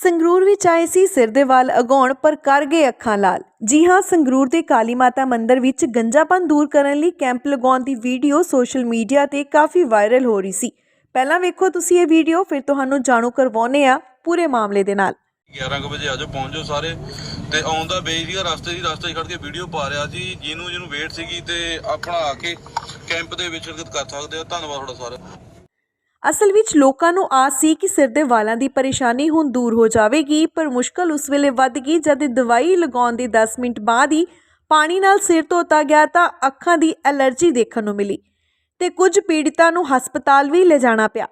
ਸੰਗਰੂਰ ਵਿੱਚ ਆਏ ਸੀ, ਸਿਰ ਦੇ ਵਾਲ ਅਗਾਉਣ ਪਰ ਕਰ ਗਏ ਅੱਖਾਂ ਲਾਲ। ਜੀ ਹਾਂ, ਸੰਗਰੂਰ ਦੇ ਕਾਲੀ ਮਾਤਾ ਮੰਦਿਰ ਵਿੱਚ ਗੰਜਾਪਨ ਦੂਰ ਕਰਨ ਲਈ ਕੈਂਪ ਲਗਾਉਣ ਦੀ ਵੀਡੀਓ ਸੋਸ਼ਲ ਮੀਡੀਆ ਤੇ ਕਾਫੀ ਵਾਇਰਲ ਹੋ ਰਹੀ ਸੀ। ਪਹਿਲਾਂ ਵੇਖੋ ਤੁਸੀਂ ਇਹ ਵੀਡੀਓ, ਫਿਰ ਤੁਹਾਨੂੰ ਜਾਣੂ ਕਰਵਾਉਂਦੇ ਆ ਪੂਰੇ ਮਾਮਲੇ ਦੇ ਨਾਲ। 11 ਵਜੇ ਆਜੋ ਪਹੁੰਚ ਸਾਰੇ। ਤੇ ਆਉਂਦਾ ਬਈ ਰਸਤੇ ਦੀ ਰਸਤੇ ਖੜ ਕੇ ਵੀਡੀਓ ਪਾ ਰਿਹਾ ਸੀ। ਜਿਹਨੂੰ ਜਿਹਨੂੰ ਵੇਟ ਸੀਗੀ ਤੇ ਆਪਣਾ ਆ ਕੇ ਕੈਂਪ ਦੇ ਵਿੱਚ ਸ਼ਿਰਕਤ ਕਰ ਸਕਦੇ ਹੋ ਧੰਨਵਾਦ ਤੁਹਾਡਾ ਸਾਰਾ ਅਸਲ ਵਿੱਚ ਲੋਕਾਂ ਨੂੰ ਆਸ ਸੀ ਕਿ ਸਿਰ ਦੇ ਵਾਲਾਂ ਦੀ ਪਰੇਸ਼ਾਨੀ ਹੁਣ ਦੂਰ ਹੋ ਜਾਵੇਗੀ, ਪਰ ਮੁਸ਼ਕਲ ਉਸ ਵੇਲੇ ਵੱਧ ਗਈ ਜਦ ਦਵਾਈ ਲਗਾਉਣ ਦੇ 10 ਮਿੰਟ ਬਾਅਦ ਹੀ ਪਾਣੀ ਨਾਲ ਸਿਰ ਧੋਤਾ ਗਿਆ ਤਾਂ ਅੱਖਾਂ ਦੀ ਐਲਰਜੀ ਦੇਖਣ ਨੂੰ ਮਿਲੀ ਤੇ ਕੁਝ ਪੀੜਤਾਂ ਨੂੰ ਹਸਪਤਾਲ ਵੀ ਲਿਜਾਣਾ ਪਿਆ।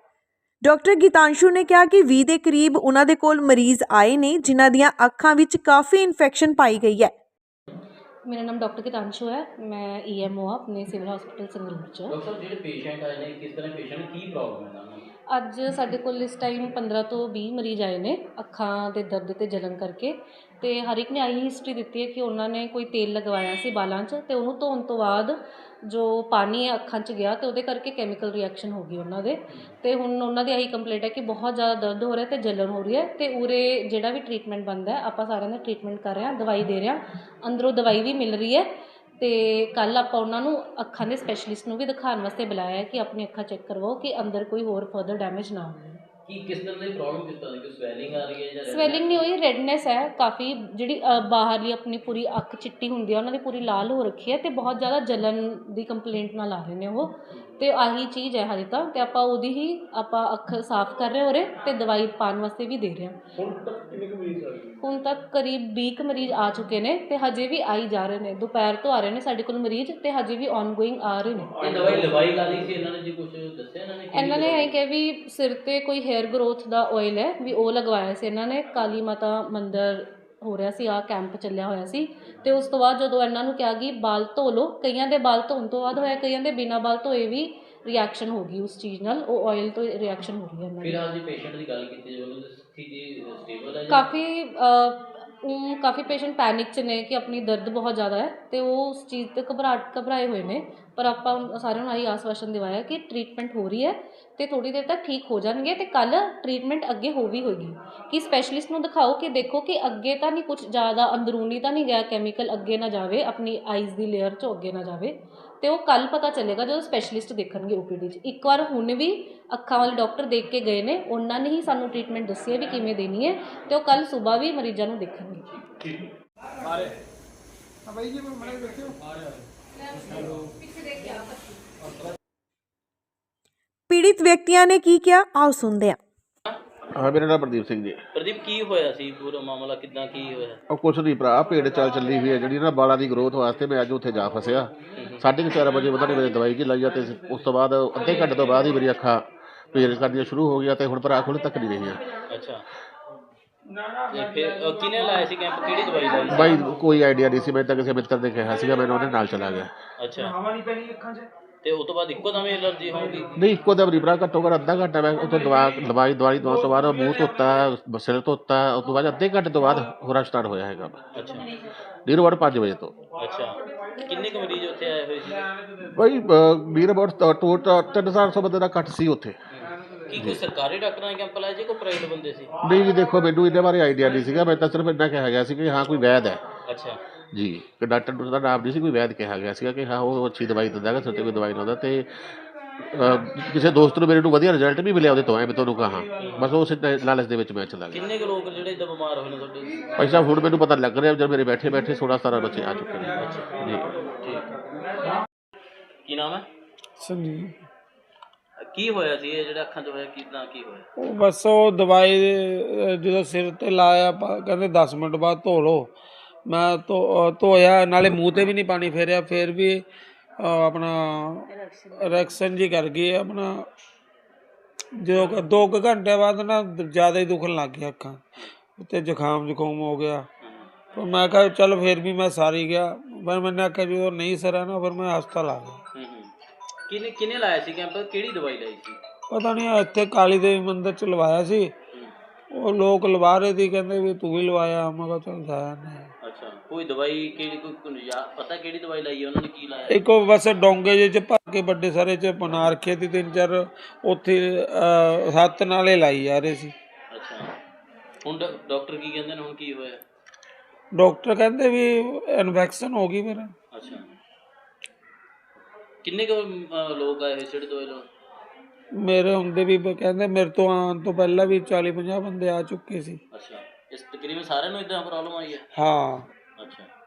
ਡਾਕਟਰ ਗੀਤਾਂਸ਼ੂ ਨੇ ਕਿਹਾ ਕਿ 20 ਦੇ ਕਰੀਬ ਉਹਨਾਂ ਦੇ ਕੋਲ ਮਰੀਜ਼ ਆਏ ਨੇ, ਜਿਨ੍ਹਾਂ ਦੀਆਂ ਅੱਖਾਂ ਵਿੱਚ ਕਾਫੀ ਇਨਫੈਕਸ਼ਨ ਪਾਈ ਗਈ ਹੈ। ਮੇਰਾ ਨਾਮ ਡਾਕਟਰ ਕਿਤਾਂਸ਼ੂ ਹੈ ਮੈਂ ਈਐਮਓ ਆ ਆਪਣੇ ਸਿਵਲ ਹਸਪੀਟਲ ਸੰਗਰੂਰ ਚ ਡਾਕਟਰ ਸਾਹਿਬ ਜਿਹੜੇ ਪੇਸ਼ੈਂਟ ਆਏ ਨੇ ਕਿਸ ਤਰ੍ਹਾਂ ਪੇਸ਼ੈਂਟ ਕੀ ਪ੍ਰੋਬਲਮ ਹੈ ਇਹਨਾਂ ਨੂੰ? ਅੱਜ ਸਾਡੇ ਕੋਲ ਇਸ ਟਾਈਮ 15 ਤੋਂ 20 ਮਰੀਜ਼ ਆਏ ਨੇ ਅੱਖਾਂ ਦੇ ਦਰਦ ਤੇ ਜਲਨ ਕਰਕੇ। ਤੇ ਹਰ ਇੱਕ ਨੇ ਆਹੀ ਹਿਸਟਰੀ ਦਿੱਤੀ ਹੈ ਕਿ ਉਹਨਾਂ ਨੇ ਕੋਈ ਤੇਲ ਲਗਵਾਇਆ ਸੀ ਬਾਲਾਂ 'ਚ ਤੇ ਉਹਨੂੰ ਧੋਣ ਤੋਂ ਬਾਅਦ ਜੋ ਪਾਣੀ ਹੈ ਅੱਖਾਂ 'ਚ ਗਿਆ ਅਤੇ ਉਹਦੇ ਕਰਕੇ ਕੈਮੀਕਲ ਰਿਐਕਸ਼ਨ ਹੋ ਗਈ ਉਹਨਾਂ ਦੇ। ਅਤੇ ਹੁਣ ਉਹਨਾਂ ਦੀ ਇਹੀ ਕੰਪਲੇਂਟ ਹੈ ਕਿ ਬਹੁਤ ਜ਼ਿਆਦਾ ਦਰਦ ਹੋ ਰਿਹਾ ਅਤੇ ਜਲਨ ਹੋ ਰਹੀ ਹੈ ਅਤੇ ਉਰੇ ਜਿਹੜਾ ਵੀ ਟਰੀਟਮੈਂਟ ਬਣਦਾ ਆਪਾਂ ਸਾਰਿਆਂ ਦਾ ਟਰੀਟਮੈਂਟ ਕਰ ਰਹੇ ਹਾਂ, ਦਵਾਈ ਦੇ ਰਹੇ ਹਾਂ। ਅੰਦਰੋਂ ਦਵਾਈ ਵੀ ਮਿਲ ਰਹੀ ਹੈ ਅਤੇ ਕੱਲ੍ਹ ਆਪਾਂ ਉਹਨਾਂ ਨੂੰ ਅੱਖਾਂ ਦੇ ਸਪੈਸ਼ਲਿਸਟ ਨੂੰ ਵੀ ਦਿਖਾਉਣ ਵਾਸਤੇ ਬੁਲਾਇਆ ਕਿ ਆਪਣੀ ਅੱਖਾਂ ਚੈੱਕ ਕਰਵਾਓ ਕਿ ਅੰਦਰ ਕੋਈ ਹੋਰ ਫਰਦਰ ਡੈਮੇਜ ਨਾ ਹੋਵੇ। ਕੀ ਕਿਸ ਤਰ੍ਹਾਂ ਦੀ ਪ੍ਰੋਬਲਮ ਕਿਸ ਤਰ੍ਹਾਂ ਦੀ? ਕੋਈ ਸਵੈਲਿੰਗ ਆ ਰਹੀ ਹੈ ਜਾਂ ਸਵੈਲਿੰਗ ਨਹੀਂ ਹੋਈ ਰੈਡਨੈਸ ਹੈ ਕਾਫੀ ਜਿਹੜੀ ਅ, ਬਾਹਰਲੀ ਆਪਣੀ ਪੂਰੀ ਅੱਖ ਚਿੱਟੀ ਹੁੰਦੀ ਹੈ ਉਹਨਾਂ ਦੀ ਪੂਰੀ ਲਾਲ ਹੋ ਰੱਖੀ ਹੈ ਤੇ ਬਹੁਤ ਜ਼ਿਆਦਾ ਜਲਨ ਦੀ ਕੰਪਲੇਂਟ ਨਾਲ ਆ ਰਹੇ ਨੇ ਉਹ। ਤੇ ਆਹੀ ਚੀਜ਼ ਹੈ ਹਜੇ ਤਾਂ ਤੇ ਆਪਾਂ ਉਹਦੀ ਹੀ ਆਪਾਂ ਅੱਖ ਸਾਫ਼ ਕਰ ਰਹੇ ਹੋਰੇ ਤੇ ਦਵਾਈ ਪਾਉਣ ਵਾਸਤੇ ਵੀ ਦੇ ਰਹੇ ਹਾਂ। ਹੁਣ ਤੱਕ ਕਿੰਨੇ ਕੁ ਮਰੀਜ਼ ਆ ਗਏ? ਹੁਣ ਤੱਕ ਕਰੀਬ 20 ਕੁ ਮਰੀਜ਼ ਆ ਚੁੱਕੇ ਨੇ ਤੇ ਹਜੇ ਵੀ ਆਈ ਜਾ ਰਹੇ ਨੇ ਦੁਪਹਿਰ ਤੋਂ ਆ ਰਹੇ ਨੇ ਸਾਡੇ ਕੋਲ ਮਰੀਜ਼ ਤੇ ਹਜੇ ਵੀ ਔਨਗੋਇੰਗ ਆ ਰਹੇ ਨੇ। ਇਹ ਦਵਾਈ ਲਵਾਈ ਲਾ ਲਈ ਸੀ ਇਹਨਾਂ ਨੇ ਜੀ ਕੁਝ ਦੱਸਿਆ ਇਹਨਾਂ ਨੇ ਇਹਨਾਂ ਨੇ? ਇਹ ਕਿਹਾ ਵੀ ਸਿਰ ਤੇ ਕੋਈ ਹੇਅਰ ਗਰੋਥ ਦਾ ਆਇਲ ਹੈ ਵੀ ਉਹ ਲਗਵਾਇਆ ਸੀ ਇਹਨਾਂ ਨੇ ਕਾਲੀ ਮਾਤਾ ਮੰਦਿਰ ਹੋ ਰਿਹਾ ਸੀ ਆ ਕੈਂਪ ਚੱਲਿਆ ਹੋਇਆ ਸੀ ਤੇ ਉਸ ਤੋਂ ਬਾਅਦ ਜਦੋਂ ਇਹਨਾਂ ਨੂੰ ਕਿਹਾ ਕਿ ਬਾਲ ਧੋ ਲਓ ਕਈਆਂ ਦੇ ਬਾਲ ਧੋਣ ਤੋਂ ਬਾਅਦ ਹੋਇਆ ਕਈਆਂ ਦੇ ਬਿਨਾਂ ਬਾਲ ਧੋਏ ਵੀ ਰਿਐਕਸ਼ਨ ਹੋ ਗਈ ਉਸ ਚੀਜ਼ ਨਾਲ ਉਹ ਆਇਲ ਤੋਂ ਰਿਐਕਸ਼ਨ ਹੋ ਹੈ ਇਹਨਾਂ ਦੀ। ਫਿਲਹਾਲ ਜੀ ਪੇਸ਼ੈਂਟ ਦੀ ਗੱਲ ਕੀਤੀ ਜਾਵੇ ਉਹਨਾਂ ਸਥਿਤੀ ਸਟੇਬਲ ਹੈ ਜੀ ਕਾਫੀ ਉਹ ਕਾਫੀ ਪੇਸ਼ੈਂਟ ਪੈਨਿਕ ਚ ਨੇ ਕਿ ਆਪਣੀ ਦਰਦ ਬਹੁਤ ਜ਼ਿਆਦਾ ਹੈ ਅਤੇ ਉਹ ਉਸ ਚੀਜ਼ ਤੇ ਘਬਰਾਹਟ ਘਬਰਾਏ ਹੋਏ ਨੇ। ਪਰ ਆਪਾਂ ਸਾਰਿਆਂ ਨੂੰ ਆਹੀ ਆਸਵਾਸ਼ਨ ਦਿਵਾਇਆ ਕਿ ਟਰੀਟਮੈਂਟ ਹੋ ਰਹੀ ਹੈ ਅਤੇ ਥੋੜ੍ਹੀ ਦੇਰ ਤੱਕ ਠੀਕ ਹੋ ਜਾਣਗੇ ਅਤੇ ਕੱਲ੍ਹ ਟਰੀਟਮੈਂਟ ਅੱਗੇ ਹੋ ਵੀ ਹੋਏਗੀ। ਕਿ ਸਪੈਸ਼ਲਿਸਟ ਨੂੰ ਦਿਖਾਓ ਕਿ ਦੇਖੋ ਕਿ ਅੱਗੇ ਤਾਂ ਨਹੀਂ ਕੁਛ ਜ਼ਿਆਦਾ ਅੰਦਰੂਨੀ ਤਾਂ ਨਹੀਂ ਗਿਆ ਕੈਮੀਕਲ ਅੱਗੇ ਨਾ ਜਾਵੇ, ਆਪਣੀ ਆਈਜ਼ ਦੀ ਲੇਅਰ 'ਚੋਂ ਅੱਗੇ ਨਾ ਜਾਵੇ। ਤੇ ਉਹ ਕੱਲ ਪਤਾ ਚੱਲੇਗਾ ਜਦੋਂ ਸਪੈਸ਼ਲਿਸਟ ਦੇਖਣਗੇ ਓਪੀਡੀ 'ਚ। ਇੱਕ ਵਾਰ ਹੁਣ ਵੀ ਅੱਖਾਂ ਵਾਲੇ ਡਾਕਟਰ ਦੇਖ ਕੇ ਗਏ ਨੇ ਉਹਨਾਂ ਨੇ ਹੀ ਸਾਨੂੰ ਟ੍ਰੀਟਮੈਂਟ ਦੱਸੀ ਹੈ ਵੀ ਕਿਵੇਂ ਦੇਣੀ ਹੈ ਤੇ ਉਹ ਕੱਲ ਸਵੇਰ ਵੀ ਮਰੀਜ਼ਾਂ ਨੂੰ ਦੇਖਣਗੇ। ਹਾਂ ਬਾਈ ਜੀ ਮੜੇ ਦੇਖਿਓ। ਪੀੜਿਤ ਵਿਅਕਤੀਆਂ ਨੇ ਕੀ ਕਿਹਾ? ਆਓ ਸੁਣਦੇ ਹਾਂ। ਹਾਂ ਮੇਰਾ ਨਾਮ ਪ੍ਰਦੀਪ ਸਿੰਘ ਜੀ। ਪ੍ਰਦੀਪ ਕੀ ਹੋਇਆ ਸੀ? ਪੂਰਾ ਮਾਮਲਾ ਕਿਦਾਂ ਕੀ ਹੋਇਆ? ਉਹ ਕੁਛ ਨਹੀਂ ਭਰਾ ਭੇਡ ਚਾਲ ਚੱਲੀ ਹੋਈ ਹੈ ਜਿਹੜੀ ਨਾ ਬਾਲਾਂ ਦੀ ਗਰੋਥ ਵਾਸਤੇ ਮੈਂ ਅੱਜ ਉੱਥੇ ਜਾ ਫਸਿਆ। ਸਾਢੇ ਕੁ ਚਾਰ ਵਜੇ ਪਤਾ ਨਹੀਂ ਮੇਰੇ ਦਵਾਈ ਕੀ ਲਾਈ ਆ ਤੇ ਉਸ ਤੋਂ ਬਾਅਦ ਅੱਧੇ ਘੰਟੇ ਤੋਂ ਬਾਅਦ ਹੀ ਮੇਰੀ ਅੱਖਾਂ ਪੀੜ ਕਰਨੀਆਂ ਸ਼ੁਰੂ ਹੋ ਗਈਆਂ ਤੇ ਹੁਣ ਭਰਾ ਖੁੱਲ੍ਹ ਤੱਕ ਨਹੀਂ ਰਹੀਆਂ। ਅੱਛਾ। ਤੇ ਫਿਰ ਅ, ਕਿਹਨੇ ਲਾਇਆ ਸੀ ਕੈਂਪ ਕਿਹੜੀ ਦਵਾਈ ਲਾਈ ਸੀ? ਬਾਈ ਕੋਈ ਆਈਡੀਆ ਨਹੀਂ ਸੀ ਮੈਂ ਤਾਂ ਕਿਸੇ ਮਿੱਤਰ ਨੇ ਕਿਹਾ ਸੀਗਾ ਮੈਨੂੰ ਉਹਦੇ ਨਾਲ ਚਲਾ ਗਿਆ। ਅੱਛਾ। ਹਵਾ ਨਹੀਂ ਪੈਣੀ ਅੱਖਾਂ 'ਚ ਤੇ ਉਸ ਤੋਂ ਬਾਅਦ ਇੱਕੋ ਦਮ ਐਲਰਜੀ ਹੋ ਗਈ ਨਹੀਂ ਇੱਕੋ ਦਮ ਨਹੀਂ ਭਰਾ ਘੱਟੋ ਘੱਟ ਅੱਧਾ ਘੰਟਾ ਮੈਂ ਉੱਥੇ ਦਵਾ ਦਵਾਈ ਦਵਾਈ ਦਵਾਉਣ ਤੋਂ ਬਾਅਦ ਮੂੰਹ ਧੋਤਾ ਸਿਰ ਧੋਤਾ ਉਸ ਤੋਂ ਬਾਅਦ ਅੱਧੇ ਘੰਟੇ ਤੋਂ ਬਾਅਦ ਹੋਰਾ ਸਟਾਰਟ ਹੋਇਆ ਹੈਗਾ ਅੱਛਾ। ਨੀਰ ਵੜ 5 ਵਜੇ ਤੋਂ। ਅੱਛਾ। ਕਿੰਨੇ ਕੁ ਮਰੀਜ਼ ਉੱਥੇ ਆਏ ਹੋਏ ਸੀ? ਬਾਈ ਨੀਰ ਵੜ ਟੋਟਲ 300 ਬੰਦੇ ਦਾ ਇਕੱਠ ਸੀ ਉੱਥੇ। ਕੀ ਕੋਈ ਸਰਕਾਰੀ ਡਾਕਟਰਾਂ ਦਾ ਕੈਂਪ ਲਾਇਆ ਜੀ ਕੋਈ ਪ੍ਰਾਈਵੇਟ ਬੰਦੇ ਸੀ? ਨਹੀਂ ਜੀ ਦੇਖੋ ਮੈਨੂੰ ਇਹਦੇ ਬਾਰੇ ਆਈਡੀਆ ਨਹੀਂ ਸੀਗਾ ਮੈਂ ਤਾਂ ਸਿਰਫ ਇੰਨਾ ਕਿਹਾ ਗਿਆ ਸੀ ਕਿ ਹਾਂ ਕੋਈ ਵੈਦ ਹੈ। ਅੱਛਾ। ਜੀ ਕਿ ਡਾਕਟਰ ਨੂੰ ਦਾ ਨਾਮ ਨਹੀਂ ਸੀ ਕੋਈ ਵੈਦ ਕਿਹਾ ਗਿਆ ਸੀਗਾ ਕਿ ਹਾਂ ਉਹ ਅੱਛੀ ਦਵਾਈ ਦਿੰਦਾ ਹੈ ਸਿਰ ਕੋਈ ਦਵਾਈ ਲਾਉਂਦਾ ਤੇ ਅਹ, ਕਿਸੇ ਦੋਸਤ ਨੂੰ ਮੇਰੇ ਨੂੰ ਵਧੀਆ ਰਿਜ਼ਲਟ ਵੀ ਮਿਲਿਆ ਉਹਦੇ ਤੋਂ ਐ ਮੈਂ ਤੁਹਾਨੂੰ ਕਹਾਂ। ਬਸ ਉਸ ਲਾਲਚ ਦੇ ਵਿੱਚ ਮੈਂ ਚਲਾ ਗਿਆ। ਕਿੰਨੇ ਕੁ ਲੋਕ ਜਿਹੜੇ ਇਦਾਂ ਬਿਮਾਰ ਹੋਏ ਨੇ ਤੁਹਾਡੇ? ਭਾਈ ਸਾਹਿਬ ਹੁਣ ਮੈਨੂੰ ਪਤਾ ਲੱਗ ਰਿਹਾ ਜਦ ਮੇਰੇ ਬੈਠੇ ਬੈਠੇ 16 17 ਬੱਚੇ ਆ ਚੁੱਕੇ ਨੇ। ਜੀ। ਠੀਕ ਕੀ ਨਾਮ ਹੈ? ਸੰਜੀ ਕੀ ਹੋਇਆ ਸੀ ਇਹ ਜਿਹੜਾ ਅੱਖਾਂ 'ਚ ਹੋਇਆ? ਕਿਦਾਂ ਕੀ ਹੋਇਆ? ਉਹ ਬਸ ਉਹ ਦਵਾਈ ਅਹ, ਜਦੋਂ ਸਿਰ ਤੇ ਲਾਇਆ ਪਾ- ਕਹਿੰਦੇ 10 ਮਿੰਟ ਬਾਅਦ ਧੋ ਲਓ। ਮੈਂ ਧੋਇਆ ਨਾਲੇ ਮੂੰਹ ਤੇ ਵੀ ਨਹੀਂ ਪਾਣੀ ਫੇਰਿਆ ਫਿਰ ਵੀ ਆਪਣਾ ਰੈਕਸ਼ਨ ਜੀ ਕਰ ਗਈ ਆਪਣਾ ਦੋ ਕੁ ਘੰਟੇ ਬਾਅਦ ਨਾ ਜ਼ਿਆਦਾ ਹੀ ਦੁਖਣ ਲੱਗ ਗਿਆ ਅੱਖਾਂ ਤੇ ਜ਼ੁਕਾਮ ਜ਼ੁਕਾਮ ਹੋ ਗਿਆ। ਪਰ ਮੈਂ ਕਿਹਾ ਚੱਲ ਫਿਰ ਵੀ ਮੈਂ ਸਾਰੀ ਗਿਆ ਪਰ ਮੈਨੇ ਆਖਿਆ ਜਦੋਂ ਨਹੀਂ ਸਰਿਆ ਨਾ ਫਿਰ ਮੈਂ ਹਸਪਤਾਲ ਆ ਗਿਆ। ਹੂੰ ਹੂੰ। ਕਿਹਨੇ ਕਿਹਨੇ ਲਾਇਆ ਸੀ ਕੈਂਪ? ਕਿਹੜੀ ਦਵਾਈ ਲਾਈ ਸੀ? ਪਤਾ ਨਹੀਂ ਇੱਥੇ ਕਾਲੀ ਦੇਵੀ ਮੰਦਿਰ ਚ ਲਵਾਇਆ ਸੀ। ਉਹ ਲੋਕ ਲਵਾ ਰਹੇ ਸੀ ਕਹਿੰਦੇ ਵੀ ਤੂੰ ਵੀ ਲਵਾਇਆ ਮੈਂ ਕਿਹਾ ਚੱਲ ਜਾਇਆ ਨਹੀਂ। ਕੋਈ ਦਵਾਈ ਕਿਹੜੀ ਕੋਈ ਯਾ- ਪਤਾ ਕਿਹੜੀ ਦਵਾਈ ਲਾਈ ਹੈ ਉਹਨਾਂ ਨੇ ਕੀ ਲਾਇਆ? ਇੱਕ ਬਸ ਡੋਂਗੇ ਜਿਹੇ ਚ ਭਰ ਕੇ ਵੱਡੇ ਸਾਰੇ ਚ ਬਣਾ ਰੱਖੇ ਸੀ ਤਿੰਨ ਚਾਰ ਉੱਥੇ ਅਹ, ਹੱਥ ਨਾਲੇ ਲਾਈ ਜਾ ਰਹੇ ਸੀ। ਅੱਛਾ। ਹੁਣ ਡਾ- ਡਾਕਟਰ ਕੀ ਕਹਿੰਦੇ ਨੇ ਹੁਣ ਕੀ ਹੋਇਆ? ਡਾਕਟਰ ਕਹਿੰਦੇ ਵੀ ਇਨਫੈਕਸ਼ਨ ਹੋ ਗਈ ਫਿਰ ਅੱਛਾ। ਕਿੰਨੇ ਕੁ ਅਹ, ਲੋਕ ਆਏ ਹੋਏ ਸੀ ਜਿਹੜੇ ਦਵਾਈ ਲਓ ਮੇਰੇ ਹੁੰਦੇ ਵੀ ਬ- ਕਹਿੰਦੇ ਮੇਰੇ ਤੋਂ ਆਉਣ ਤੋਂ ਪਹਿਲਾਂ ਵੀ 40 50 ਬੰਦੇ ਆ ਚੁੱਕੇ ਸੀ। ਅੱਛਾ। ਇਸ ਤਕਰੀਬਨ ਸਾਰਿਆਂ ਨੂੰ ਇਦਾਂ ਪ੍ਰੋਬਲਮ ਆਈ ਹੈ ਹਾਂ। ਅੱਛਾ